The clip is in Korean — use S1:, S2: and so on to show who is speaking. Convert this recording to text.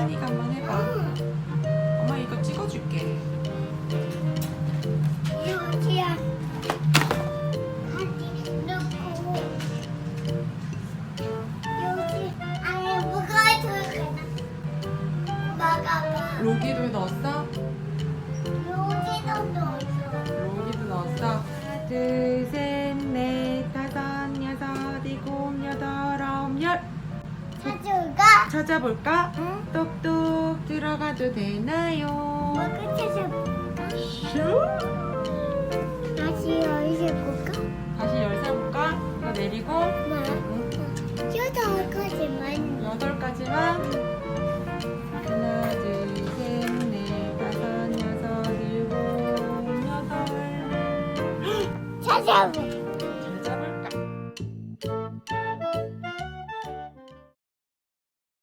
S1: 석현이가 한번 해봐.
S2: 응.
S1: 엄마 이거 찍어줄게.
S2: 넣고. 안에 뭐가 들어가나?
S1: 로기도 넣었어?
S2: 유지도 넣었어.
S1: 로기도 넣었어. 하나, 둘, 셋,
S2: 찾아가.
S1: 찾아볼까?
S2: 응.
S1: 똑똑 들어가도 되나요?
S2: 뭐가 찾아볼까?
S1: 슈?
S2: 다시 열쇠 볼까?
S1: 다시 열쇠 볼까? 이거 내리고
S2: 뭐?
S1: 응.
S2: 여덟까지만.
S1: 여덟 가지만 하나 둘셋넷 다섯 여섯 일곱 여덟
S2: 찾아볼까?